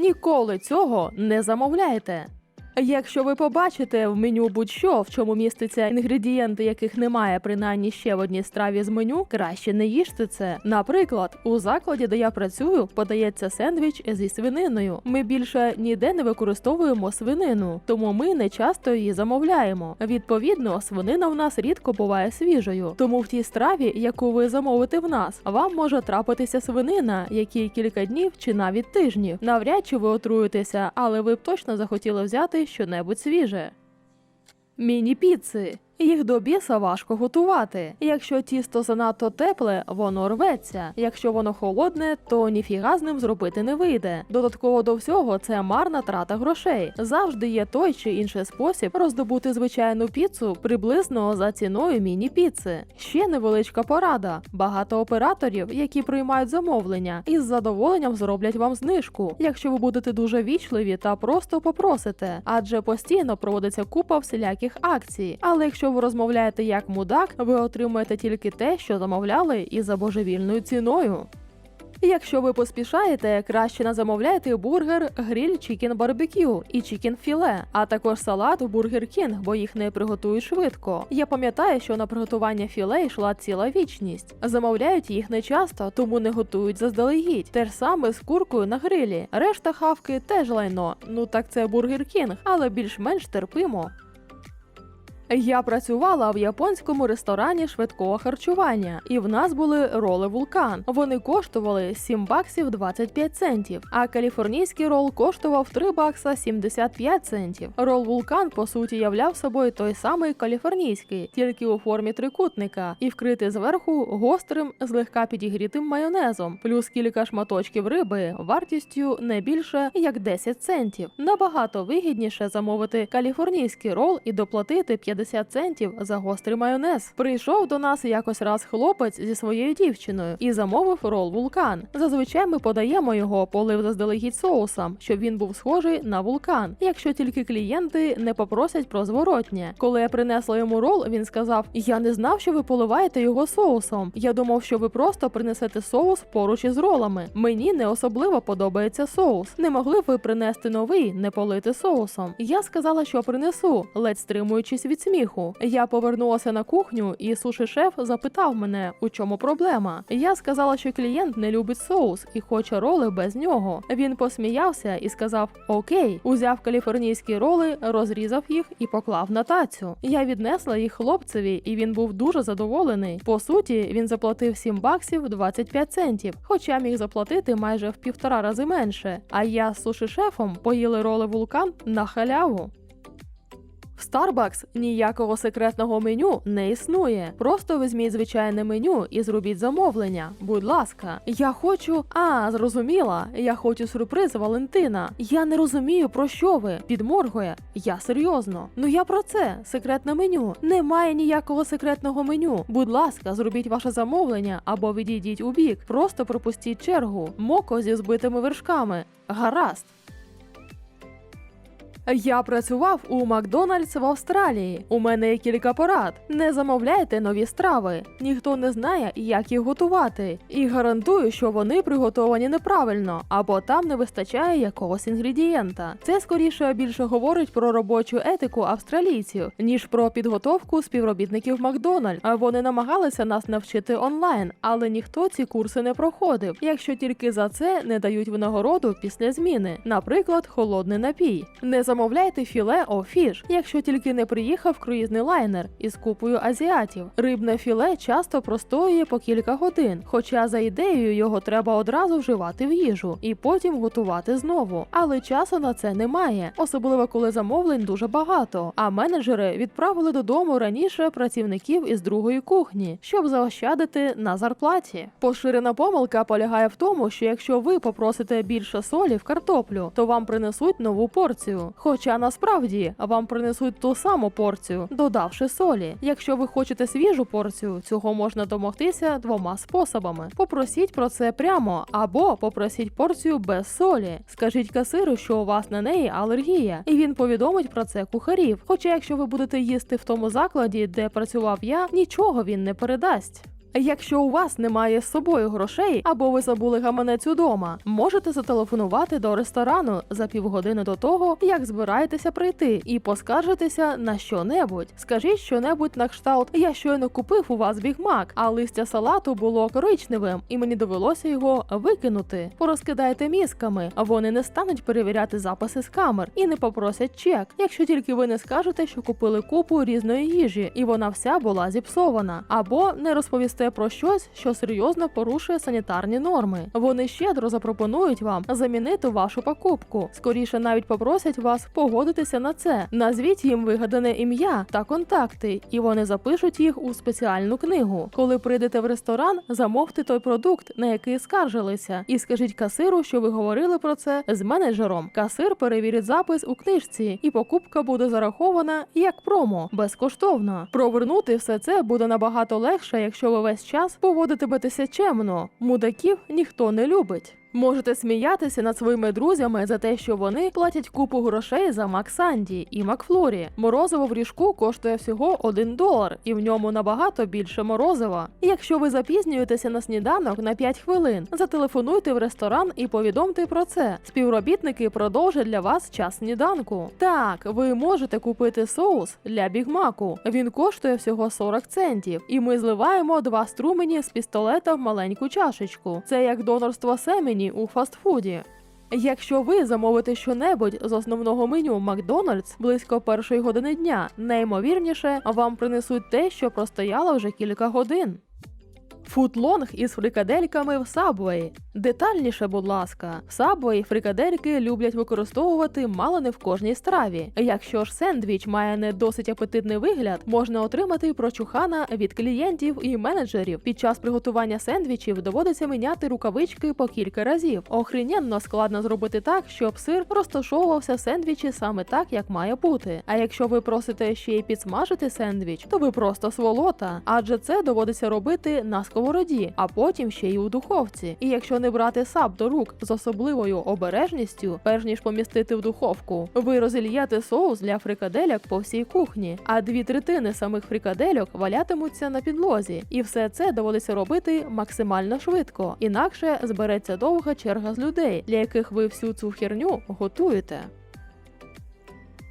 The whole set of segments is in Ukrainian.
Ніколи цього не замовляйте. Якщо ви побачите в меню будь-що, в чому міститься інгредієнти, яких немає принаймні ще в одній страві з меню, краще не їжте це. Наприклад, у закладі, де я працюю, подається сендвіч зі свининою. Ми більше ніде не використовуємо свинину, тому ми не часто її замовляємо. Відповідно, свинина в нас рідко буває свіжою. Тому в тій страві, яку ви замовите в нас, вам може трапитися свинина, якій кілька днів чи навіть тижнів. Навряд чи ви отруєтеся, але ви б точно захотіли взяти щонебудь свіже. Міні-піци. Їх до біса важко готувати. Якщо тісто занадто тепле, воно рветься. Якщо воно холодне, то ніфіга з ним зробити не вийде. Додатково до всього, це марна трата грошей. Завжди є той чи інший спосіб роздобути звичайну піцу приблизно за ціною міні-піци. Ще невеличка порада. Багато операторів, які приймають замовлення, із задоволенням зроблять вам знижку, якщо ви будете дуже вічливі та просто попросите, адже постійно проводиться купа всіляких акцій. Але якщо ви розмовляєте як мудак, ви отримаєте тільки те, що замовляли, і за божевільною ціною. Якщо ви поспішаєте, краще не замовляйте бургер, гриль, чікін барбекю і чікін філе, а також салат у Бургер Кінг, бо їх не приготують швидко. Я пам'ятаю, що на приготування філе йшла ціла вічність. Замовляють їх не часто, тому не готують заздалегідь. Те ж саме з куркою на грилі. Решта хавки теж лайно. Ну так це Бургер Кінг, але більш-менш терпимо. Я працювала в японському ресторані швидкого харчування, і в нас були роли вулкан. Вони коштували 7 баксів 25 центів, а каліфорнійський рол коштував 3 бакса 75 центів. Рол вулкан по суті являв собою той самий каліфорнійський, тільки у формі трикутника, і вкритий зверху гострим, злегка підігрітим майонезом, плюс кілька шматочків риби вартістю не більше як 10 центів. Набагато вигідніше замовити каліфорнійський рол і доплатити 50 центів за гострий майонез. Прийшов до нас якось раз хлопець зі своєю дівчиною і замовив рол вулкан. Зазвичай ми подаємо його полив заздалегідь соусом, щоб він був схожий на вулкан, якщо тільки клієнти не попросять про зворотнє. Коли я принесла йому рол, він сказав: Я не знав, що ви поливаєте його соусом. Я думав, що ви просто принесете соус поруч із ролами. Мені не особливо подобається соус. Не могли б ви принести новий, не полити соусом. Я сказала, що принесу, ледь стримуючись від сміху. Я повернулася на кухню, і суші-шеф запитав мене, у чому проблема. Я сказала, що клієнт не любить соус і хоче роли без нього. Він посміявся і сказав: Окей, узяв каліфорнійські роли, розрізав їх і поклав на тацю. Я віднесла їх хлопцеві, і він був дуже задоволений. По суті, він заплатив 7 баксів 25 центів, хоча міг заплатити майже в півтора рази менше. А я з суші-шефом поїли роли вулкан на халяву. В Starbucks ніякого секретного меню не існує. Просто візьміть звичайне меню і зробіть замовлення. Будь ласка, я хочу. А, зрозуміла. Я хочу сюрприз Валентина. Я не розумію, про що ви. Підморгує. Я серйозно. Ну я про це. Секретне меню. Немає ніякого секретного меню. Будь ласка, зробіть ваше замовлення або відійдіть у бік. Просто пропустіть чергу. Моко зі збитими вершками. Гаразд. Я працював у Макдональдс в Австралії. У мене є кілька порад. Не замовляйте нові страви. Ніхто не знає, як їх готувати. І гарантую, що вони приготовані неправильно, або там не вистачає якогось інгредієнта. Це скоріше більше говорить про робочу етику австралійців, ніж про підготовку співробітників Макдональд. А Вони намагалися нас навчити онлайн, але ніхто ці курси не проходив, якщо тільки за це не дають винагороду після зміни, наприклад, холодний напій. Не замовляйте філе о фіш, якщо тільки не приїхав круїзний лайнер із купою азіатів. Рибне філе часто простоює по кілька годин, хоча за ідеєю його треба одразу вживати в їжу і потім готувати знову. Але часу на це немає, особливо коли замовлень дуже багато. А менеджери відправили додому раніше працівників із другої кухні, щоб заощадити на зарплаті. Поширена помилка полягає в тому, що якщо ви попросите більше солі в картоплю, то вам принесуть нову порцію. Хоча насправді вам принесуть ту саму порцію, додавши солі. Якщо ви хочете свіжу порцію, цього можна домогтися двома способами: попросіть про це прямо, або попросіть порцію без солі. Скажіть касиру, що у вас на неї алергія, і він повідомить про це кухарів. Хоча, якщо ви будете їсти в тому закладі, де працював я, нічого він не передасть. Якщо у вас немає з собою грошей або ви забули гаманець удома, можете зателефонувати до ресторану за півгодини до того, як збираєтеся прийти, і поскаржитися на що-небудь. Скажіть що-небудь на кшталт, я щойно купив у вас бігмак, а листя салату було коричневим, і мені довелося його викинути. Порозкидайте мізками, вони не стануть перевіряти записи з камер і не попросять чек, якщо тільки ви не скажете, що купили купу різної їжі, і вона вся була зіпсована, або не розповісте про щось, що серйозно порушує санітарні норми. Вони щедро запропонують вам замінити вашу покупку. Скоріше навіть попросять вас погодитися на це. Назвіть їм вигадане ім'я та контакти, і вони запишуть їх у спеціальну книгу. Коли прийдете в ресторан, замовте той продукт, на який скаржилися, і скажіть касиру, що ви говорили про це з менеджером. Касир перевірить запис у книжці, і покупка буде зарахована як промо безкоштовно. Провернути все це буде набагато легше, якщо ви весь час поводитиметеся чемно. Мудаків ніхто не любить. Можете сміятися над своїми друзями за те, що вони платять купу грошей за Максанді і Макфлорі. Морозиво в ріжку коштує всього 1 долар, і в ньому набагато більше морозива. Якщо ви запізнюєтеся на сніданок на 5 хвилин, зателефонуйте в ресторан і повідомте про це. Співробітники продовжать для вас час сніданку. Так, ви можете купити соус для бігмаку. Він коштує всього 40 центів, і ми зливаємо два струмені з пістолета в маленьку чашечку. Це як донорство семені у фастфуді. Якщо ви замовите щонебудь з основного меню Макдональдс близько першої години дня, найімовірніше вам принесуть те, що простояло вже кілька годин. Футлонг із фрикадельками в Сабвей. Детальніше, будь ласка, в Сабвей фрикадельки люблять використовувати мало не в кожній страві. Якщо ж сендвіч має не досить апетитний вигляд, можна отримати прочухана від клієнтів і менеджерів. Під час приготування сендвічів доводиться міняти рукавички по кілька разів. Охрененно складно зробити так, щоб сир розташовувався в сендвічі саме так, як має бути. А якщо ви просите ще й підсмажити сендвіч, то ви просто сволота, адже це доводиться робити на сковороді, а потім ще й у духовці. І якщо не брати сап до рук з особливою обережністю, перш ніж помістити в духовку, ви розільєте соус для фрикадельок по всій кухні, а дві третини самих фрикадельок валятимуться на підлозі. І все це доводиться робити максимально швидко, інакше збереться довга черга з людей, для яких ви всю цю херню готуєте.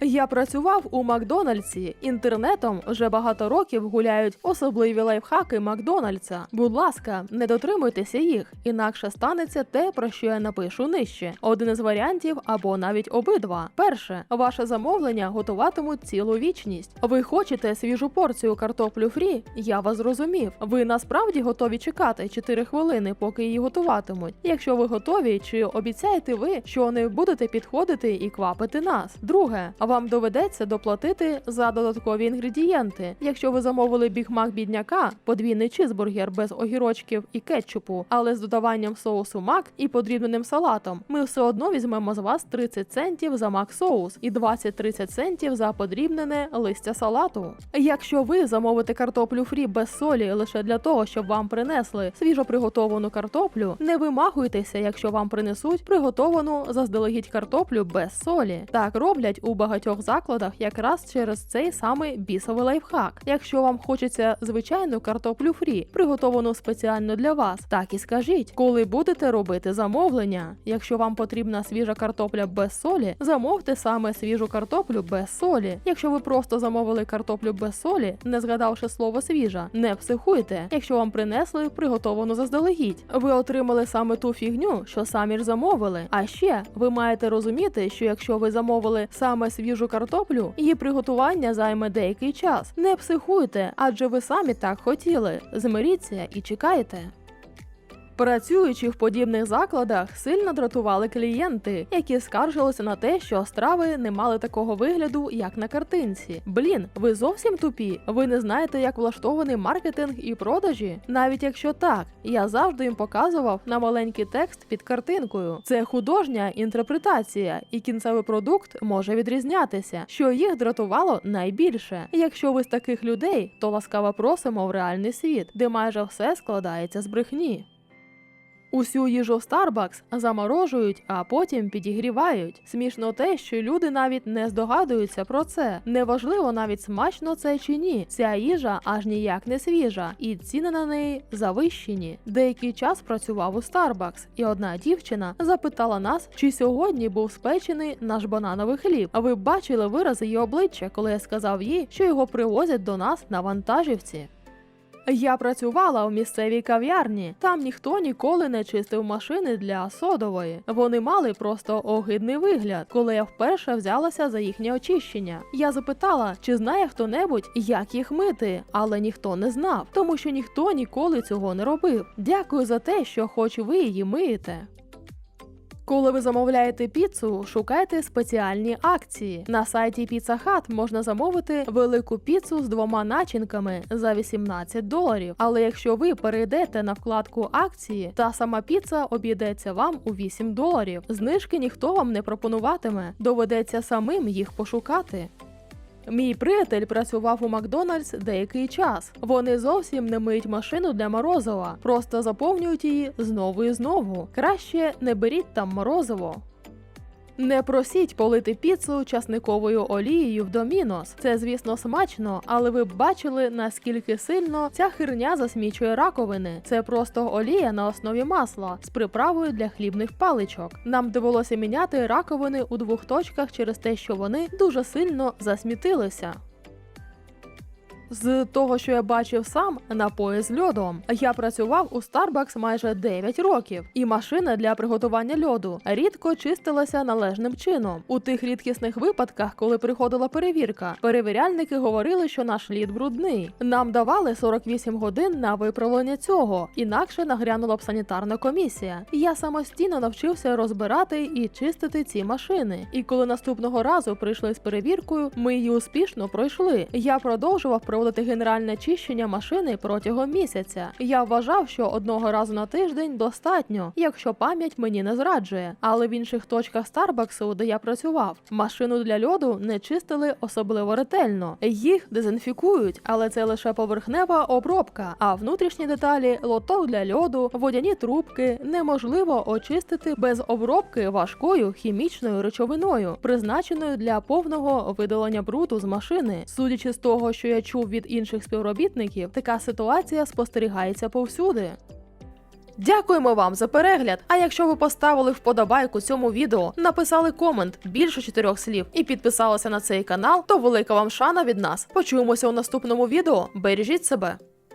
Я працював у Макдональдсі. Інтернетом вже багато років гуляють особливі лайфхаки Макдональдса. Будь ласка, не дотримуйтеся їх, інакше станеться те, про що я напишу нижче. Один із варіантів або навіть обидва. Перше, ваше замовлення готуватимуть цілу вічність. Ви хочете свіжу порцію картоплю фрі? Я вас зрозумів. Ви насправді готові чекати 4 хвилини, поки її готуватимуть. Якщо ви готові, чи обіцяєте ви, що не будете підходити і квапити нас? Друге, вам доведеться доплатити за додаткові інгредієнти. Якщо ви замовили бігмак бідняка, подвійний чизбургер без огірочків і кетчупу, але з додаванням соусу мак і подрібненим салатом, ми все одно візьмемо з вас 30 центів за мак соус і 20-30 центів за подрібнене листя салату. Якщо ви замовите картоплю фрі без солі лише для того, щоб вам принесли свіжо приготовану картоплю, не вимахуйтеся, якщо вам принесуть приготовану заздалегідь картоплю без солі. Так роблять у багатьох закладах якраз через цей самий бісовий лайфхак. Якщо вам хочеться звичайну картоплю фрі, приготовану спеціально для вас, так і скажіть, коли будете робити замовлення. Якщо вам потрібна свіжа картопля без солі, замовте саме свіжу картоплю без солі. Якщо ви просто замовили картоплю без солі, не згадавши слово свіжа, не психуйте. Якщо вам принесли приготовану заздалегідь, ви отримали саме ту фігню, що самі ж замовили. А ще ви маєте розуміти, що якщо ви замовили саме свіжу картоплю, її приготування займе деякий час. Не психуйте, адже ви самі так хотіли. Змиріться і чекайте. Працюючи в подібних закладах, сильно дратували клієнти, які скаржилися на те, що страви не мали такого вигляду, як на картинці. Блін, ви зовсім тупі. Ви не знаєте, як влаштований маркетинг і продажі. Навіть якщо так, я завжди їм показував на маленький текст під картинкою. Це художня інтерпретація, і кінцевий продукт може відрізнятися, що їх дратувало найбільше. Якщо ви з таких людей, то ласкаво просимо в реальний світ, де майже все складається з брехні. Усю їжу в Starbucks заморожують, а потім підігрівають. Смішно те, що люди навіть не здогадуються про це. Неважливо навіть смачно це чи ні. Ця їжа аж ніяк не свіжа, і ціни на неї завищені. Деякий час працював у Starbucks, і одна дівчина запитала нас, чи сьогодні був спечений наш банановий хліб. А ви бачили вирази її обличчя, коли я сказав їй, що його привозять до нас на вантажівці. Я працювала в місцевій кав'ярні. Там ніхто ніколи не чистив машини для содової. Вони мали просто огидний вигляд, коли я вперше взялася за їхнє очищення. Я запитала, чи знає хто-небудь, як їх мити, але ніхто не знав, тому що ніхто ніколи цього не робив. Дякую за те, що хоч ви її миєте. Коли ви замовляєте піцу, шукайте спеціальні акції. На сайті Pizza Hut можна замовити велику піцу з двома начинками за 18 доларів. Але якщо ви перейдете на вкладку акції, та сама піца обійдеться вам у 8 доларів. Знижки ніхто вам не пропонуватиме. Доведеться самим їх пошукати. Мій приятель працював у Макдональдс деякий час. Вони зовсім не миють машину для морозива, просто заповнюють її знову і знову. Краще не беріть там морозиво. Не просіть полити піцу часниковою олією в домінос. Це, звісно, смачно, але ви б бачили, наскільки сильно ця херня засмічує раковини. Це просто олія на основі масла з приправою для хлібних паличок. Нам довелося міняти раковини у двох точках через те, що вони дуже сильно засмітилися. З того, що я бачив сам, напої з льодом. Я працював у Starbucks майже 9 років, і машина для приготування льоду рідко чистилася належним чином. У тих рідкісних випадках, коли приходила перевірка, перевіряльники говорили, що наш лід брудний. Нам давали 48 годин на виправлення цього, інакше нагрянула б санітарна комісія. Я самостійно навчився розбирати і чистити ці машини. І коли наступного разу прийшли з перевіркою, ми її успішно пройшли. Я продовжував проводити генеральне чищення машини протягом місяця. Я вважав, що одного разу на тиждень достатньо, якщо пам'ять мені не зраджує. Але в інших точках Старбаксу, де я працював, машину для льоду не чистили особливо ретельно. Їх дезінфікують, але це лише поверхнева обробка. А внутрішні деталі, лоток для льоду, водяні трубки неможливо очистити без обробки важкою хімічною речовиною, призначеною для повного видалення бруду з машини. Судячи з того, що я чув від інших співробітників, така ситуація спостерігається повсюди. Дякуємо вам за перегляд. А якщо ви поставили вподобайку цьому відео, написали комент більше чотирьох слів і підписалися на цей канал, то велика вам шана від нас. Почуємося у наступному відео. Бережіть себе.